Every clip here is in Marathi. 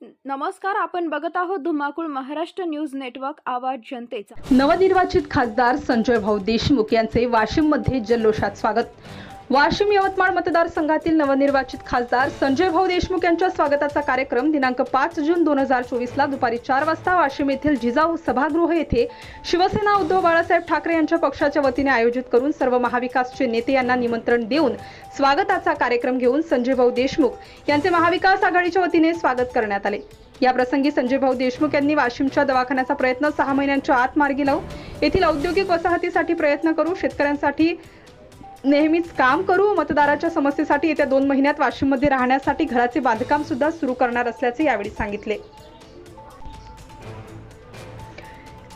नमस्कार आपण बघत आहोत धुमाकूळ महाराष्ट्र न्यूज नेटवर्क आवाज जनतेचा. नवनिर्वाचित खासदार संजय भाऊ देशमुख यांचे वाशिममध्ये जल्लोषात स्वागत. वाशिम यवतमाळ मतदारसंघातील नवनिर्वाचित खासदार संजय भाऊ देशमुख यांच्या स्वागताचा कार्यक्रम दिनांक पाच जून दोन हजार चोवीसला दुपारी चार वाजता वाशिम येथील जिजाऊ सभागृह येथे शिवसेना उद्धव बाळासाहेब ठाकरे यांच्या पक्षाच्या वतीने आयोजित करून सर्व महाविकासचे नेते यांना निमंत्रण देऊन स्वागताचा कार्यक्रम घेऊन संजय भाऊ देशमुख यांचे महाविकास आघाडीच्या वतीने स्वागत करण्यात आले. या प्रसंगी संजय भाऊ देशमुख यांनी वाशिमच्या दवाखान्याचा प्रयत्न सहा महिन्यांच्या आत मार्गी लावू येथील औद्योगिक वसाहतीसाठी प्रयत्न करू शेतकऱ्यांसाठी नेहमीच काम करू मतदाराच्या समस्येसाठी येत्या दोन महिन्यात वाशिममध्ये राहण्यासाठी घराचे बांधकाम सुद्धा सुरू करणार असल्याचे यावेळी सांगितले.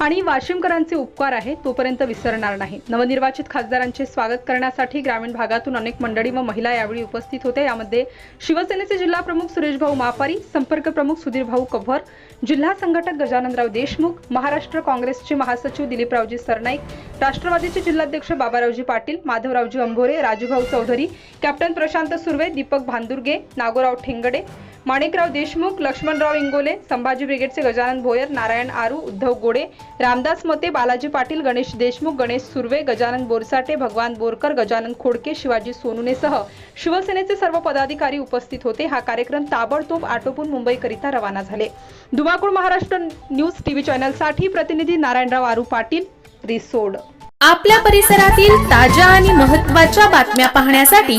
आणि वाशिमकरांचे उपकार आहे तोपर्यंत विसरणार नाही. नवनिर्वाचित खासदारांचे स्वागत करण्यासाठी ग्रामीण भागातून अनेक मंडळी व महिला यावेळी उपस्थित होते. यामध्ये शिवसेनेचे जिल्हा प्रमुख सुरेश भाऊ मापारी संपर्क प्रमुख सुधीर भाऊ कव्हर जिल्हा संघटक गजाननराव देशमुख महाराष्ट्र काँग्रेसचे महासचिव दिलीपरावजी सरनाईक राष्ट्रवादीचे जिल्हाध्यक्ष बाबारावजी पाटील माधवरावजी अंभोरे राजूभाऊ चौधरी कॅप्टन प्रशांत सुर्वे दीपक भांदुर्गे नागोराव ठेंगडे माणिकराव देशमुख लक्ष्मणराव इंगोले संभाजी ब्रिगेडचे गजानन भोयर नारायण आरू उद्धव गोडे रामदास मते बालाजी पाटील गणेश देशमुख गणेश सुर्वे गजानन बोरसाटे भगवान बोरकर गजानन खोडके शिवाजी सोनुनेसह शिवसेनेचे सर्व पदाधिकारी उपस्थित होते. हा कार्यक्रम ताबडतोब आटोपून मुंबईकरिता रवाना झाले. धुमाकूळ महाराष्ट्र न्यूज टीव्ही चॅनलसाठी प्रतिनिधी नारायणराव आरू पाटील रिसोड. आपल्या परिसरातील ताज्या आणि महत्त्वाच्या बातम्या पाहण्यासाठी